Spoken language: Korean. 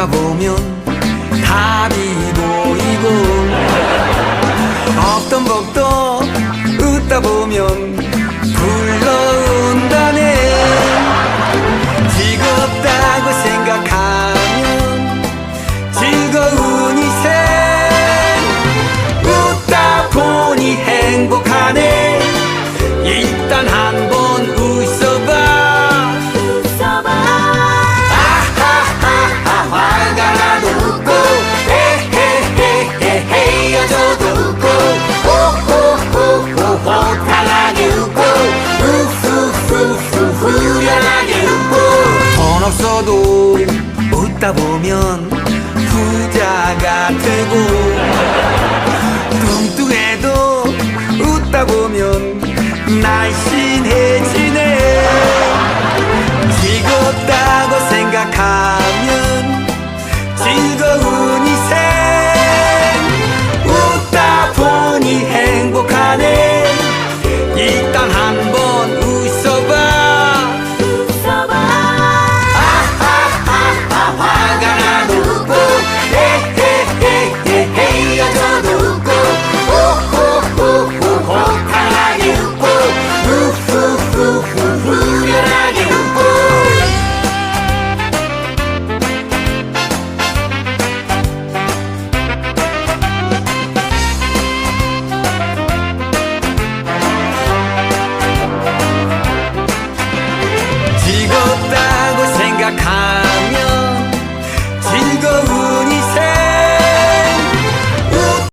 걷다 보면 답이 보이고 없던 법도 웃다 보면 불러온다네. 즐겁다고 생각하면 즐거운 이세 없어도 웃다 보면 부자가 되고 뚱뚱해도 웃다 보면 날씬해지고